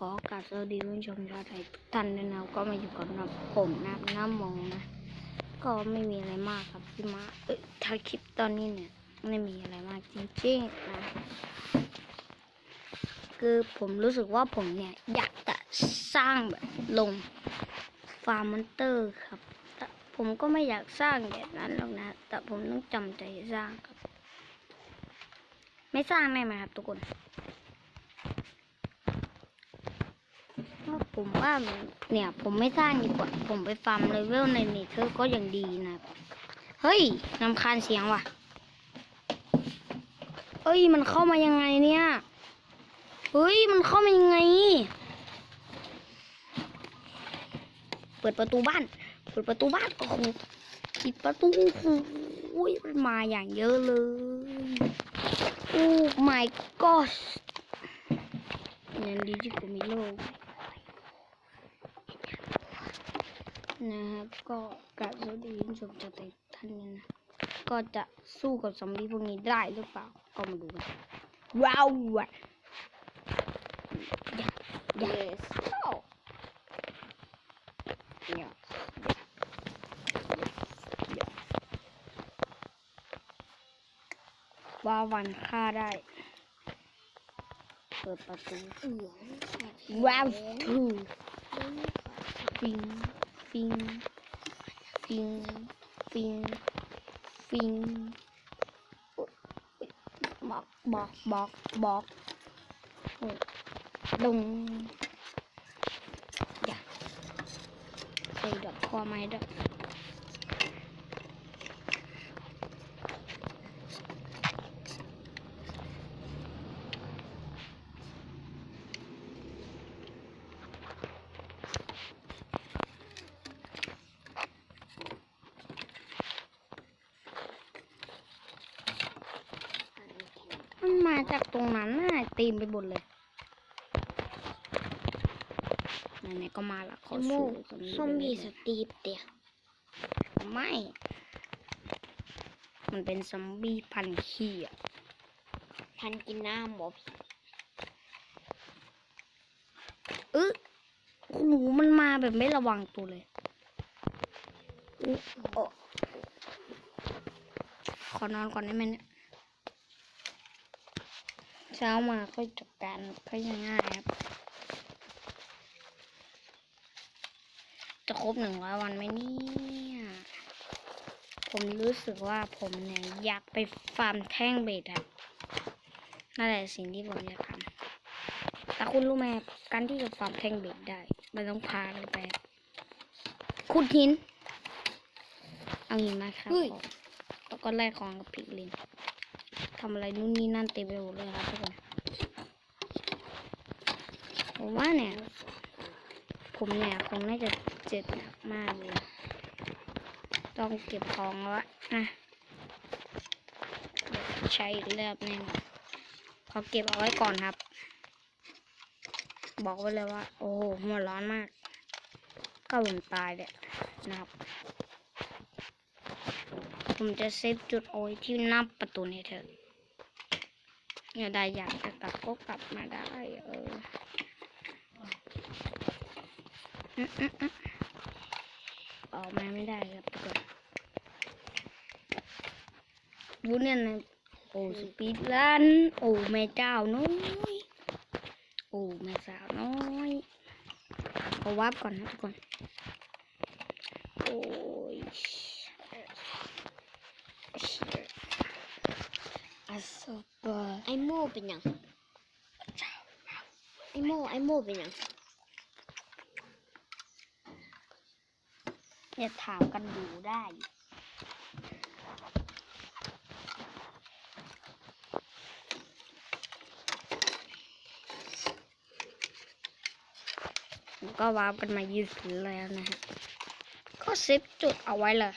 ขอกาสสวัสดีผู้ชมชาวไทยทุกท่านด้วยนะก็มาอยู่กับนผมนะน้ำมองนะ ก็ไม่มีอะไรมากครับพี่มาเอ้ยถ่าคลิปตอนนี้เนี่ยไม่มีอะไรมากจริงๆนะคือผมรู้สึกว่าผมเนี่ย อยากจะสร้างแบบลงฟาร์มมอนเตอร์ครับแต่ผมก็ไม่อยากสร้างแบบนั้นหรอกนะ แต่ผมต้องจำใจสร้างครับ ไม่สร้างได้ไหมครับทุกคน ก็ ผมว่าเนี่ย ผมไม่สร้างดีกว่า ผมไปฟาร์มเลเวลในเนเธอร์ก็ยังดีนะ เฮ้ยนำคาญเสียงว่ะเฮ้ยมันเข้ามายังไงเนี่ย เฮ้ยมันเข้ามายังไง เปิดประตูบ้าน เปิดประตูบ้านโอ้โหปิดประตูโอ้โหมันมาอย่างเยอะเลย โอ้ my gosh ยังดีที่ผมมีโลก นะครับก็กราบสวัสดีผู้ชมจากท่านนี้นะ ก็จะสู้กับซอมบี้พวกนี้ได้หรือเปล่า ก็มาดูกันว้าวอะอย่าอ Yes. Oh. Yeah. ว่าวันฆ่าได้ เปิดประตูว้าวทูฟิง ฟิงฟิงฟิงฟิงอุ๊ยอุ๊ยบอกบอกบอกบอกโอ้ยดงอย่าใส่ดอกคอไม้ด้วยมันมาจากตรงนั้นน่ะตี มไปหมดเลยไหนๆก็มาละขอโมสู้ซอมบี้ไปสเลยตีฟเดียไม่ มันเป็นซอมบี้พันธุ์ขี้อะ พันกินน้ำบอบเออโอ้โหมันมาแบบไม่ระวังตัวเลยอุ๊ยโอ้ขอนอนก่อนได้ไหมเนี่ย เช้ามาค่อยจัดการค่อยง่ายๆครับ จะครบหนึ่งร้อยวันไหมเนี่ย ผมรู้สึกว่าผมเนี่ยอยากไปฟาร์มแท่งเบ็ดครับนั่นแหละสิ่งที่ผมอยากทำแต่คุณรู้ไหมครับการที่จะฟาร์มแท่งเบ็ดได้ มันต้องพากันไปขุดหิน เอาหินมาครับผมแล้วก็แลกของกับพิกลิน ทำอะไรนู่นนี่นั่นเต็มไปหมดเลยครับทุกคนผมว่าเนี่ย ผมเนี่ยคงน่าจะเจ็บมากเลยต้องเก็บของแล้วนะใช้อีกรอบแน่นอนขอเก็บเอาไว้ก่อนครับ บอกไว้เลยว่า โอ้โหหัวร้อนมาก ก็ผมตายเลยนะครับ ผมจะเซฟจุดเอาไว้ที่หน้าประตูนี่ยเถอะ อย่าได้อยากจะกลับก็กลับมาได้ เออออกมาไม่ได้ครับทุกคนดูเนี่ยนะโอ้สปีดลันโอ้แม่เจ้าน้อยโอ้แม่สาวน้อยเอาวับก่อนนะทุกคน โอ้ย อาสบะ ไอโม เป็นยังไอโมไอโมเป็นยังอย่าถามกันดูได้ก็วาร์ปกันมายืดถึงแล้วนะฮะ ก็เซฟจุดเอาไว้เลย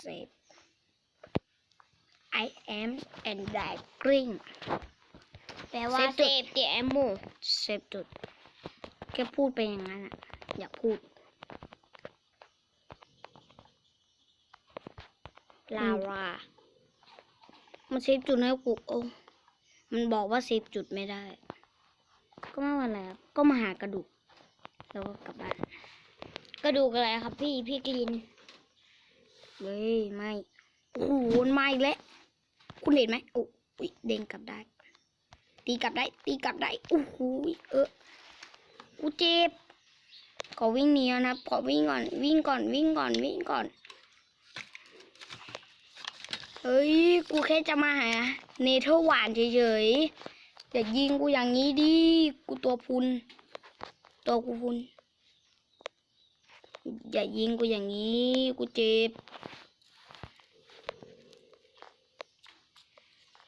เซฟ I am and die green แปลว่าเซเซฟฟจุดเดียไอโมเซฟจุดแค่พูดไปอย่างนั้นอะอย่าพูดลาวามันเซฟจุดให้กูโอ้มันบอกว่าเซฟจุดไม่ได้ ก็ไม่เป็นไรครับก็มาหากระดูก แล้วก็กลับบ้านกระดูกอะไรครับพี่พี่กลินเฮ้ยไม่โอ้โหมันมาอีกแล้ว คุณเห็นไหมโอ้ยเด้งกลับได้ ตีกลับได้ ตีกลับได้โอ้โหเออกูเจ็บขอวิ่งหนีนนะครับขอวิ่งก่อน วิ่งก่อน วิ่งก่อน วิ่งก่อน เฮ้ย กูแค่จะมาหา เนเธอร์หวานเฉยๆอย่ายิงกูอย่างนี้ดิ กูตัวพุน ตัวกูพุน อย่ายิงกูอย่างนี้ กูเจ็บ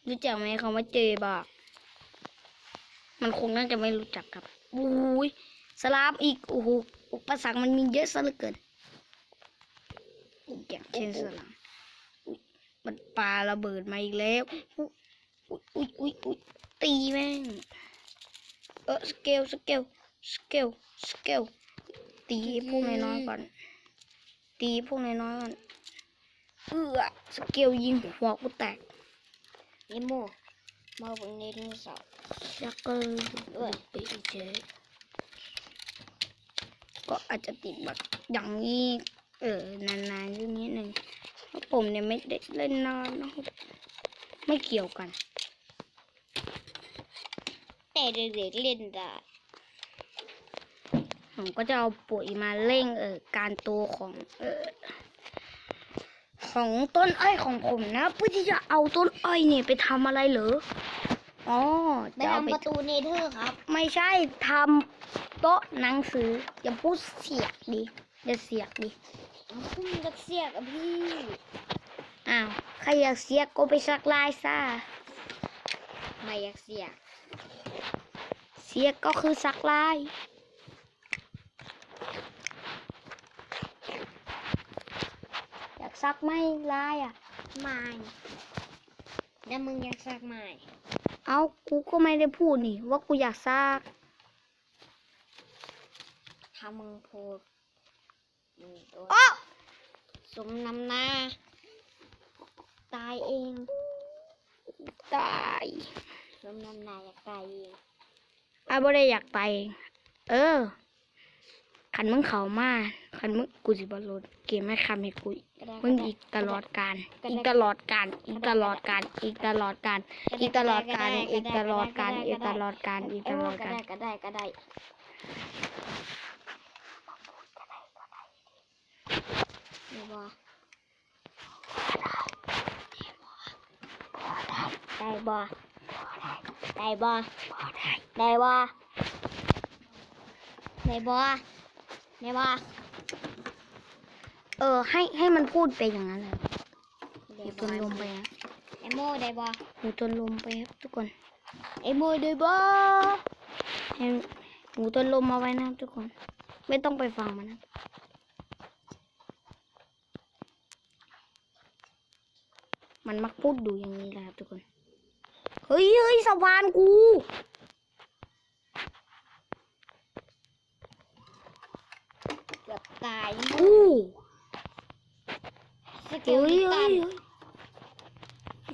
รู้จักไหมคำว่าเจ็บอะมันคงน่าจะไม่รู้จักครับอุ้ยสลามอีกโอ้โหอุปสรรคมันมีเยอะซะเหลือเกินอย่างเช่นสลามอุ๊ยมันปาระเบิดมาอีกแล้วอุ้ยอุ้ยอุ้ยอุ้ยตีแม่งเออสเกลสเกลสเกลสเกลตีพวกน้อยๆก่อน ตีพวกน้อยๆก่อนเอือสเกลยิงหัวกูแตก ไอโมมาเป็นไดโนเสาร์ชักเกอร์ไปเจอก็อาจจะติดแบบอย่างนี้ เออนานๆเรื่องนี้หนึ่งเพราะผมเนี่ยไม่ได้เล่นนานนะครับไม่เกี่ยวกัน แต่เด็กๆเล่นได้ผมก็จะเอาปุ๋ยมาเร่งเออการโตของเออ ของต้นอ้อยของผมนะเพื่อที่จะเอาต้นอ้อยเนี่ยไปทำอะไรเหรออ๋อไปจะเอาทำไปประตูเนเธอร์ครับ ไม่ใช่ทำโต๊ะหนังสืออย่าพูดเสียกดิอย่าเสียกดิเอาขึ้นรักเสียกับพี่อ้าวใครอยากเสียกก็ไปสักลายซะไม่อยากเสียเสียกก็คือสักลาย อยาก ซักไหมลายอะ ไม่แล้วมึงอยากสักไหมเอากูก็ไม่ได้พูดนี่ ว่ากูอยากซักถ้ามึงพูดมึงโดนอ้อสมน้ำหน้า ตายเอง ตายสมน้ำหน้าอยากตายเองอ้าวบ่ได้อยากไปเออ ขันมึงเขามาขันมึงกูสิบอลดเกมไม่คำให้กูอีกก็ได้มึงอีกตลอดการอีกตลอดการอีกตลอดการอีกตลอดการอีกตลอดการอีกตลอดการอีกตลอดการอีกตลอดก็การได้ก็ได้ก็ได้ได้บ่ได้บ่ได้บ่ได้บ่ ได้บ่ได้บ่เออ ให้ให้มันพูดไปอย่างนั้นเลยได้หูจบ่นลมไปครับไอโมได้บ่หูจนลมไปครับทุกคนไอโมได้บ่ให้หูจนลมเอาไว้นะครับทุกคน ไม่ต้องไปฟังมันนะมันมักพูดดูอย่างนี้แหละครับทุกคน เฮ้ยเฮ้ยสวานกู เกือบ ตายอู้สเกเฮ้ลยตัเฮ้นยเฮ้ย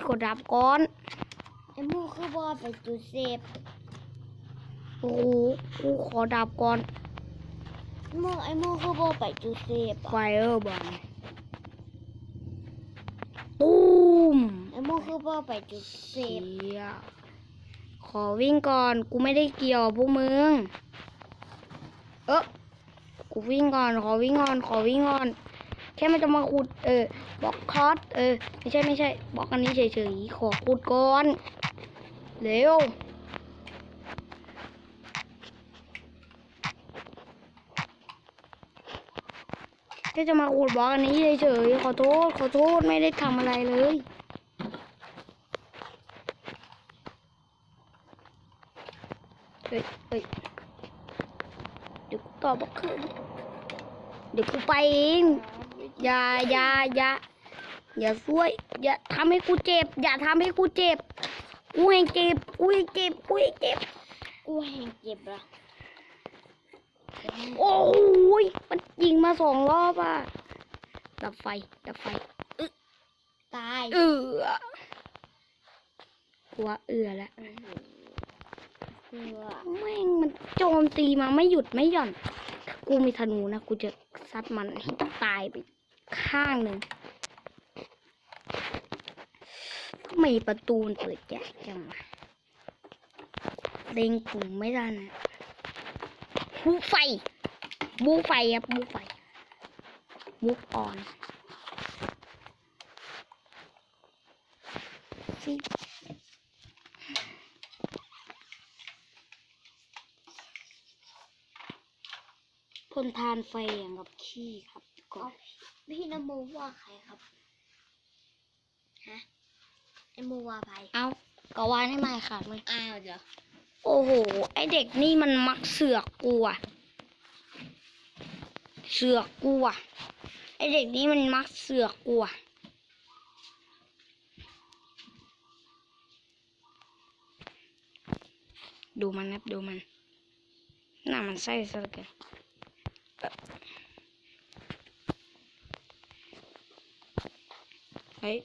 กดดับก่อน ไอโมคือบ่ไปจุดเซฟโอ้โหกูขอดับก่อนไอโมไอโมคือบ่ไปจุดเซฟไฟอะเออร์บอลตูมไอโมคือบ่ไปจุดเซเสีฟยขอวิ่งก่อน กูไม่ได้เกี่ยวพวกมึง เออ กูวิ่งก่อน ขอวิ่งก่อน ขอวิ่งก่อน แค่มันจะมาขุด เออ บอกคอสเออ ไม่ใช่ไม่ใช่ บอกอันนี้เฉยๆ ขอขุดก่อน เร็ว แค่จะมาขุดบล็อกอันนี้เฉยๆ ขอโทษ ขอโทษ ไม่ได้ทำอะไรเลยเฮ้ยเฮ้ย ตอบบอกคืนเดี๋ยวกูไปเองอย่าอย่าอย่าอย่าช่วย อย่าทำให้กูเจ็บ อย่าทำให้กูเจ็บกูให้เจ็บกูให้เจ็บกูให้เจ็บกูแหงเจ็บละโอ้ยมันยิงมาสองรอบอะดับไฟดับไฟตาย เออหัวเอือแล้วอื้อหือเพื่อ แม่งมันโจมตีมาไม่หยุดไม่หย่อน กูมีธนูนะ กูจะซัดมันให้ตายไปข้างหนึ่งทำไมประตูมันเปิดยากจังวะเล็งปุ่มไม่ได้นะบุไฟบุไฟครับบุไฟบุกออนฟิ พ่นทานไฟอย่างกับขี้ครับก่อนพี่นโมว่าใครครับฮะไอโมว่าใครเอาก็วานให้ไม่ขาดเลยอ้าวเดี๋ยวโอ้โห ไอเด็กนี่มันมักเสือกกูอะเสือกกูอะไอเด็กนี่มันมักเสือกกูอะดูมันนะดูมันหน้ามันไส้ซะเหลือเกิน เฮ้ย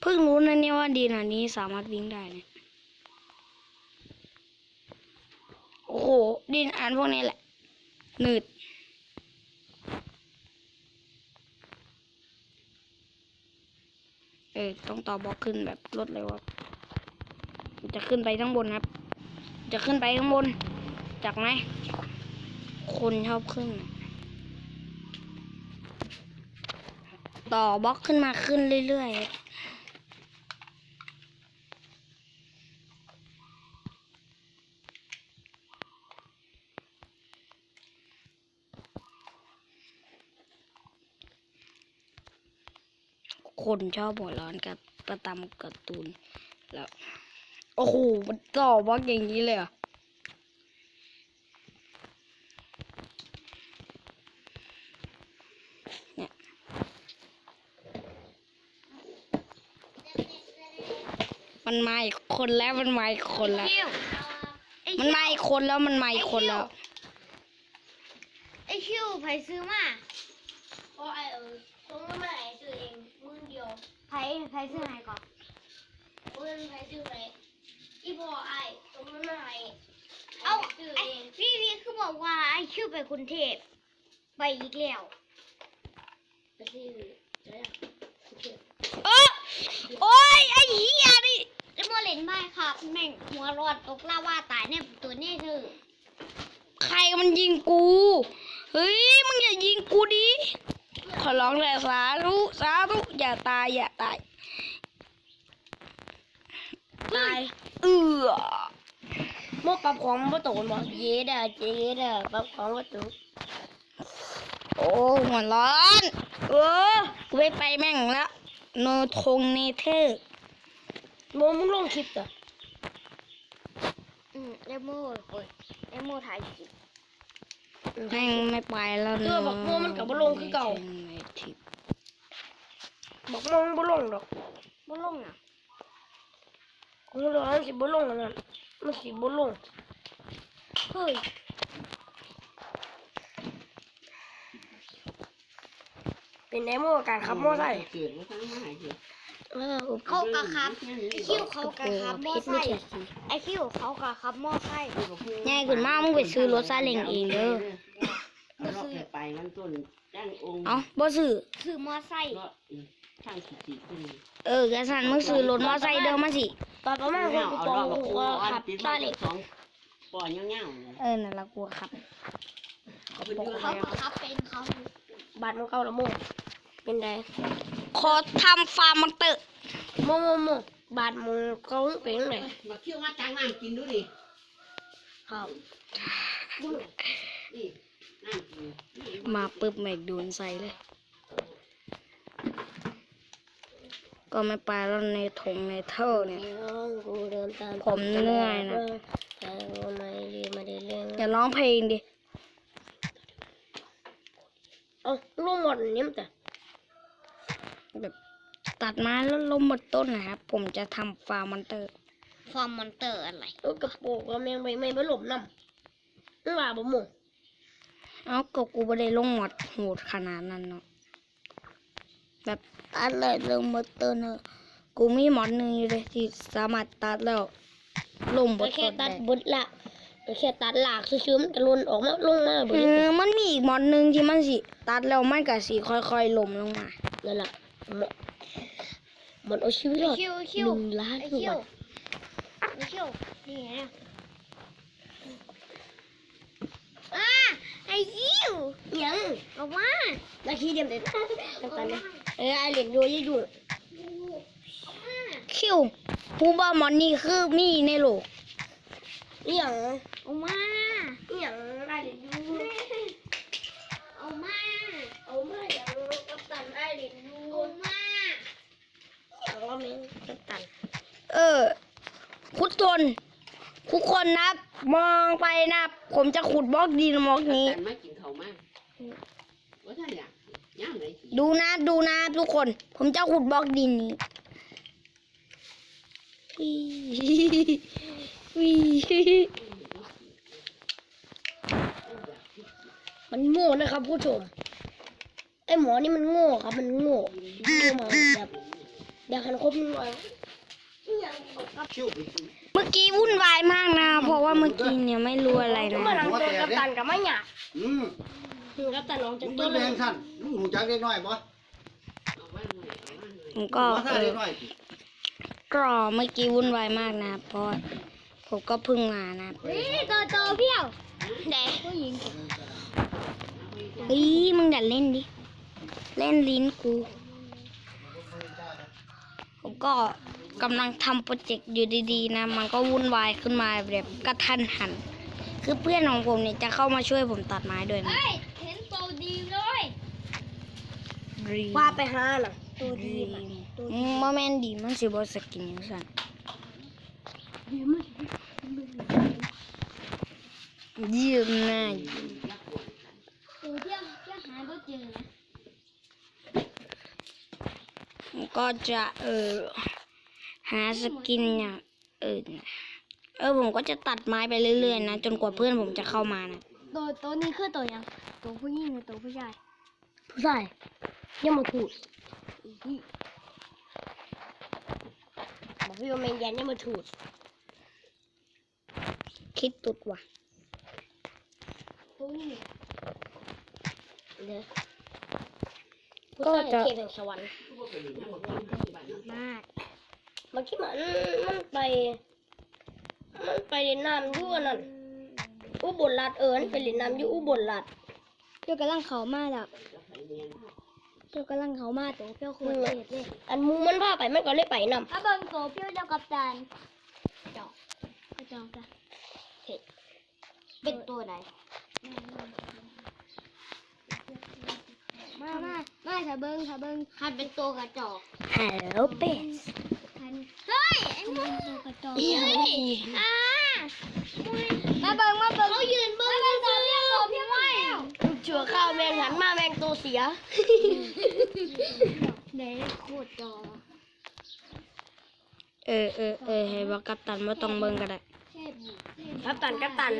เพิ่งรู้นะเนี่ยว่าดีนานี้สามารถวิ่งได้เนี่ยโอ้โหดินอ่านพวกนี้แหละหนืดเออต้องต่อบล็อกขึ้นแบบรวดเร็วครับจะขึ้นไปข้างบนครับ จะขึ้นไปข้างบน จากไหม คนชอบขึ้นน่ะต่อบล็อกขึ้นมาขึ้นเรื่อยๆคนชอบหัวร้อนกับประตำการ์ตูนแล้ว โอ้โหมันต่อบล็อกอย่างนี้เลยเหรอเมันมาอีกคนแล้วมันมาอีกคนแล้วคิวไอมันมาอีกคนแล้วมันมาอีกคนแล้ว ไอคิวไผซื้อมาเพราะไอเออตรงนั้นไม่ไหนซื้อเองมึงเดียวไผไผซื้อไหนก่อนมึงไผซื้อไหนอีพ่อไอตรงนั้นไม่ไหนเอาไอพี่พี่คือบอกว่าไอคิวไปกรุงเทพไปอีกแล้วไปที่จะได้กรุงเทพเออโอ้ยไอ้เหี้ยนี่ ไอ้โมเล่นไม่ครับแม่งหัวรอดตกลาวาตายเนี่ยตัวนี้คือ ใครมันยิงกู เฮ้ยมึงอย่ายิงกูดิ ขอร้องเลยสาธุสาธุอย่าตายอย่าตายตายเอือโมกับของมาโตนบอกเย็ดอะเย็ดอะกับของมาโตโอ้หัวร้อน เออกูไม่ไปแม่งละโนทงเนเธอร์ โมมึงลงคลิปต่ออืมไอ้โมโอ้ยไอ้โมถ่ายคลิปแม่งไม่ไปแล้วเออบอกโม่มันกลับมาลงคือเก่าในทิปบอกมองบ่ลงดอกบ่ลงอะคงเหลือมันสิบ่ลงอันนั้นมันสิบ่ลงเฮ้ยเป็นไดโมกับการขับมอไซค์ เกิดว่าทั้งหลายเกิดเออเขากะครับไอ้คิวเขากะครับมอไซค์ไอ้คิวเขากะครับมอไซค์ง่ายขึ้นมากมึงไปซื้อรถซาเล้งเองเด้อรอบไปมันต้นจ้างองค์เอาบ่ซื้อคือมอไซค์รอบช่างสิจิขึ้นเออกระสันมึงซื้อรถมอไซค์เดิมมาสิตอนประมาณคนกูเอาปอรอบงกับกูกูก็ขับติดตาเหล็กสองปอเงี้ยวๆเลยเออนั่นละกูครับเขาเป็นเพื่อนเขากะครับเป็นเขาบาดมันเข้าละโมเป็นได ขอทำฟาร์มมันเตอะโมโมโมบาดมึงเขาเป็นจังไดมาเที่ยวมาจ้างน้ำกินดูดิครับนี่น้ำกินมาปึ๊บแมกโดนใส่เลย ก็ไม่ไปแล้วในถงในเท่าเนี่ยกูเดินตามผมเหนื่อยนะแต่ว่าไม่ดีไม่ได้เรื่องอย่าร้องเพลงดิ เอ้าลงหมดนี่มันแต่ แบบตัดไม้แล้วล้มหมดต้นนะครับผมจะทำฟาร์มมันเตอร์ฟอร์มมอนเตอร์อะไรเออกระโปรงก็แม่งไปไม่ไปหลบน้ำมึงว่าบ่โมเอาก็กูไม่ได้ลงหมดโหดขนาดนั้นเนาะแบบตัดเลยลงหมดต้นเนอะกูมีหมอนหนึ่งอยู่เลยที่สามารถตัดแล้วลงหมก็ดแค่ต้นตัได้ดบุดละเอแค่ตัดหลากซื่อๆมันก็หล่นออกมาลงมาเบิเอดอมันมีอีกมอดหนึงที่มันสิตัดแล้วมันก็สิค่อยๆหล่มลงมานั่นล่ะ หมดหมดเอาชีวิตรอดคิวหคิวนึ่งล้านไอ้ทุกคิวัวนไอ้คิวนี่ไงเนี่ยอ่าไอ้คิวยังออกมานาทีเดียวเด็ดตั้งแต่เนี่ยเออไอเหรียญโยยี่ดูคิวผู้บ่ามอนนี่คือมีในโลกนี่ยังออกมา นี่ยังไอเหรียญยู ออกมา เอามาอย่างกัปตันไอเหรียญยู ออกมา อย่างว่าแม่งกัปตัน เออคุดทนทุกคนนับมองไปนับผมจะขุดบล็อกดินบล็อกนี้ แต่มากินเขาวมาว่าท่านอยากย่างเลยสิดูนะดูนะทุกคน ผมจะขุดบล็อกดินนี้วิวิมันโง่นะครับผู้ชมไอหมอนี่มันโง่ครับ มันโง่โง่มาแบบเดี๋ยวคันครบหนึ่งร้อยชิวไปกิน เมื่อกี้วุ่นวายมากนะ เพราะว่าเมื่อกี้เนี่ยไม่รู้อะไรก็นะมาหลังตัวกัปตันกับไม่หยาอืมคือกัปตันน้องมึจะงตัวเป็นเลแรยงสั้นลุงหูจักได้น้อยบ่เอาไว้หน่อยเอาไว้หน่อยผมก็ว่าถ้าเอได้อน้อยก็เมื่อกี้วุ่นวายมากนะเพราะผมก็เพิ่งมานะนี่โตโตเพี้ยวไหนผู้หญิงเฮ้ยมึงอย่าเล่นดิ เล่นลิ้นกู ผมก็ กำลังทำโปรเจกต์อยู่ดีๆนะ มันก็วุ่นวายขึ้นมาแบบกระทันหัน คือเพื่อนของผมเนี่ยจะเข้ามาช่วยผมตัดไม้ด้วยนะเฮ้ยเห็นโตดีเลยว่าไปหาน่ะตัวดีดีน่ะมาแมนดีมันสิบอสกินอย่างสั่นยืมหน้าโตเพี้ยวเพี้ยวหาก็เจอนะผมก็จะเออ หาสกินอย่างอื่นเออผมก็จะตัดไม้ไปเรื่อยๆนะจนกว่าเพื่อนผมจะเข้ามานะโตโตนี่คือโตยังโตผู้หญิงหรือโตผู้ชายผู้ชายยังมาถูดบอกพี่ว่าแมงยันยังมาถูดคิดตุดว่ะโตนี่เด้อก็จะเขตแห่งสวรรค์มาก บางทีมันมันไป มันไปเล่นน้ำอยู่อันนั่นอุบลรัฐเอิญไปเล่นน้ำอยู่อุบลรัฐเพี้ยวกำลังเขามาแล้วเพี้ยวกำลังเขามาโตเพี้ยวโคตรเจ็ดเลยอันหมูมันพาไปมันก็เลยไปนำถ้าเบิ่งโตเพี้ยวเจ้ากับตันจอกก็จอกจ้ะเห็ดเป็นตัวไหน มามามาถ้าเบิ่งถ้าเบิ่งคันเป็นตัวกระจอกฮัล โหลเป็ดคันเฮ้ยไอ้มึงตัวกระจอกอีหยังอ่ามาเบิ่งมาเบิ่งเขายืนเบิ่งมาเบิ่งเพี้ยวโตเพี้ยวไม่ชั่วข้าวแมงหันมาแมงตัวเสียเด็กโคตรจอเออเออเออให้ว่ากัปตันว่าต้องเบิ่งก็ได้เทพบุกัปตันกัปตัน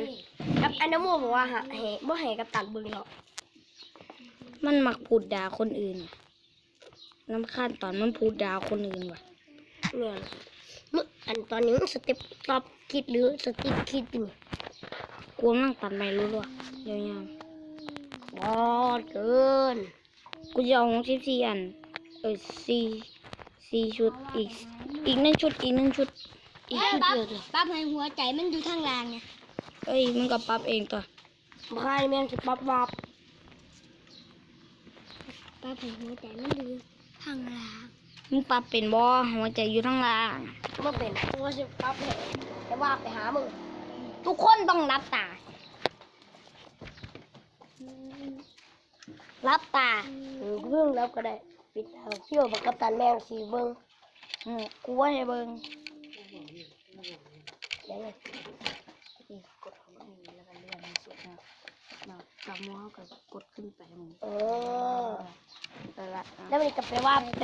กับอันนโมบอกว่าหาให้บ่ให้กัปตันเบิ่งหรอกมันมักพูดด่าคนอื่นว่ะน้ำข้านตอนมันพูดด่าคนอื่นว่ะ เนี่ยมึงอันตอนนี้มึงสเต็ปตอบคิดหรือสติปคิดอยู่กูนั่งตัดไม้รู้ว่ะยาวบอดเกินๆกูจะเอาของสิบสี่อัน เออสี่สี่ชุดอีกอีกหนึ่งชุดอีกหนึ่งชุด อีกชุดเดียวเลยปั๊บให้หัวใจมันอยู่ทางล่างไงเอ้ยมันก็ปรับเองตัวบ่ใครแมงสิปั๊บวับปั๊บให้หัวใจมันอยู่ทางล่าง มึงปรับเป็นบ่หัวใจอยู่ทั้งล่างบ่เป็นกูว่าสิปั๊บให้แต่ว่าไปหามึง ทุกคนต้องรับตา รับตาอืมเพิ่งแล้วก็ได้ ปิดทางเที่ยวบักกัปตันแมงสีเบิ่งอืมกูว่าให้เบิ่งยังไงกดของนี่แล้วก็เลื่อนให้สุดนะมาสามมือเขาก็กดขึ้นไปมึงเออแต่ละแล้วมันก็ไปว่าไป